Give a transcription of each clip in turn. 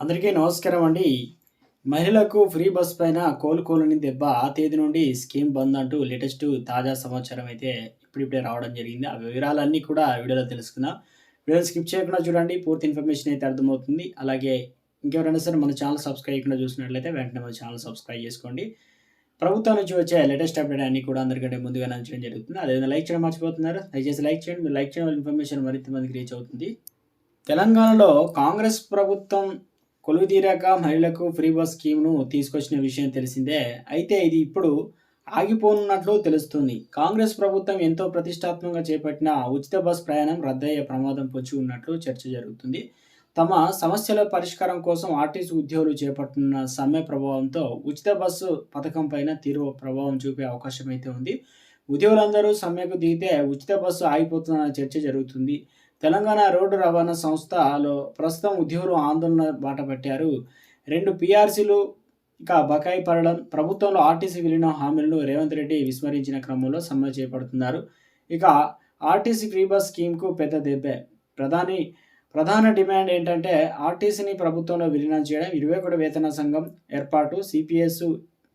అందరికీ నమస్కారం అండి. మహిళలకు ఫ్రీ బస్ పైన కోలుకోలేని దెబ్బ ఆ తేదీ నుండి స్కీమ్ బంద్ అంటూ లేటెస్ట్ తాజా సమాచారం అయితే ఇప్పుడిప్పుడే రావడం జరిగింది. ఆ వివరాలన్నీ కూడా వీడియోలో తెలుసుకుందాం. వీడియో స్కిప్ చేయకుండా చూడండి. పూర్తి ఇన్ఫర్మేషన్ అయితే అర్థమవుతుంది. అలాగే ఇంకెవరైనా సరే మన ఛానల్ సబ్స్క్రైబ్ చేయకుండా చూసినట్లయితే వెంటనే మన ఛానల్ సబ్స్క్రైబ్ చేసుకోండి. ప్రభుత్వం నుంచి వచ్చే లేటెస్ట్ అప్డేట్ అన్ని కూడా అందరికంటే ముందుగా అందించడం జరుగుతుంది. అదేవిధంగా లైక్ చేయడం మర్చిపోతున్నారు. దయచేసి లైక్ చేయండి. మీరు లైక్ చేయడం వల్ల ఇన్ఫర్మేషన్ మరింత మందికి రీచ్ అవుతుంది. తెలంగాణలో కాంగ్రెస్ ప్రభుత్వం కొలువు తీరాక మహిళలకు ఫ్రీ బస్ స్కీమ్ను తీసుకొచ్చిన విషయం తెలిసిందే. అయితే ఇది ఇప్పుడు ఆగిపోనున్నట్లు తెలుస్తుంది. కాంగ్రెస్ ప్రభుత్వం ఎంతో ప్రతిష్టాత్మకంగా చేపట్టిన ఉచిత బస్ ప్రయాణం రద్దయ్యే ప్రమాదం పొంచి ఉన్నట్లు చర్చ జరుగుతుంది. తమ సమస్యల పరిష్కారం కోసం ఆర్టీసీ ఉద్యోగులు చేపట్టిన సమ్మె ప్రభావంతో ఉచిత బస్సు పథకం పైన తీవ్ర ప్రభావం చూపే అవకాశం అయితే ఉంది. ఉద్యోగులందరూ సమ్మెకు దిగితే ఉచిత బస్సు ఆగిపోతుందన్న చర్చ జరుగుతుంది. తెలంగాణ రోడ్డు రవాణా సంస్థలో ప్రస్తుతం ఉద్యోగులు ఆందోళన బాట పట్టారు. రెండు పీఆర్సీలు ఇక బకాయి పడడం ప్రభుత్వంలో ఆర్టీసీ విలీన హామీలను రేవంత్ రెడ్డి విస్మరించిన క్రమంలో సమ్మె చేపడుతున్నారు. ఇక ఆర్టీసీ ఫ్రీ బస్ స్కీమ్కు పెద్ద దెబ్బే. ప్రధాని ప్రధాన డిమాండ్ ఏంటంటే ఆర్టీసీని ప్రభుత్వంలో విలీనం చేయడం. ఇరవై ఒకటి వేతన సంఘం ఏర్పాటు సిపిఎస్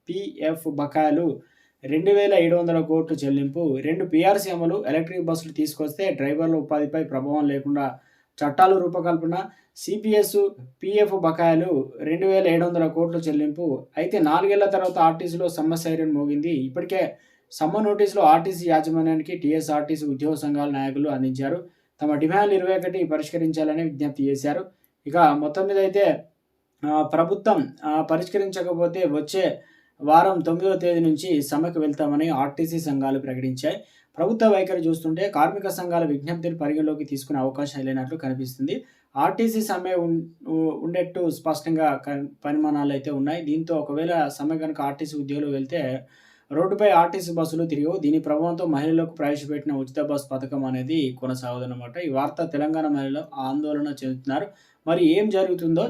పిఎఫ్ బకాయిలు రెండు వేల ఏడు వందల కోట్లు చెల్లింపు. రెండు పీఆర్సీ అమలు ఎలక్ట్రిక్ బస్సులు తీసుకొస్తే డ్రైవర్ల ఉపాధిపై ప్రభావం లేకుండా చట్టాలు రూపకల్పన సిపిఎస్ పిఎఫ్ బకాయిలు రెండు వేల ఏడు వందల కోట్లు చెల్లింపు. అయితే నాలుగేళ్ళ తర్వాత ఆర్టీసీలో సమ్మె సైరన్ మోగింది. ఇప్పటికే సమ్మె నోటీసులు ఆర్టీసీ యాజమాన్యానికి టీఎస్ఆర్టీసీ ఉద్యోగ సంఘాల నాయకులు అందించారు. తమ డిమాండ్లు ఇరవై ఒకటి పరిష్కరించాలని విజ్ఞప్తి చేశారు. ఇక మొత్తం మీద అయితే ప్రభుత్వం పరిష్కరించకపోతే వచ్చే వారం తొమ్మిదవ తేదీ నుంచి సమ్మెకు వెళ్తామని ఆర్టీసీ సంఘాలు ప్రకటించాయి. ప్రభుత్వ వైఖరి చూస్తుంటే కార్మిక సంఘాల విజ్ఞప్తిని పరిగణలోకి తీసుకునే అవకాశం లేనట్లు కనిపిస్తుంది. ఆర్టీసీ సమ్మె ఉండేట్టు స్పష్టంగా పరిమాణాలు అయితే ఉన్నాయి. దీంతో ఒకవేళ సమ్మె కనుక ఆర్టీసీ ఉద్యోగులు వెళ్తే రోడ్డుపై ఆర్టీసీ బస్సులు తిరిగి దీని ప్రభావంతో మహిళలకు ప్రవేశపెట్టిన ఉచిత బస్ పథకం అనేది కొనసాగుదన్నమాట. ఈ వార్త తెలంగాణ మహిళలు ఆందోళన చెందుతున్నారు. మరి ఏం జరుగుతుందో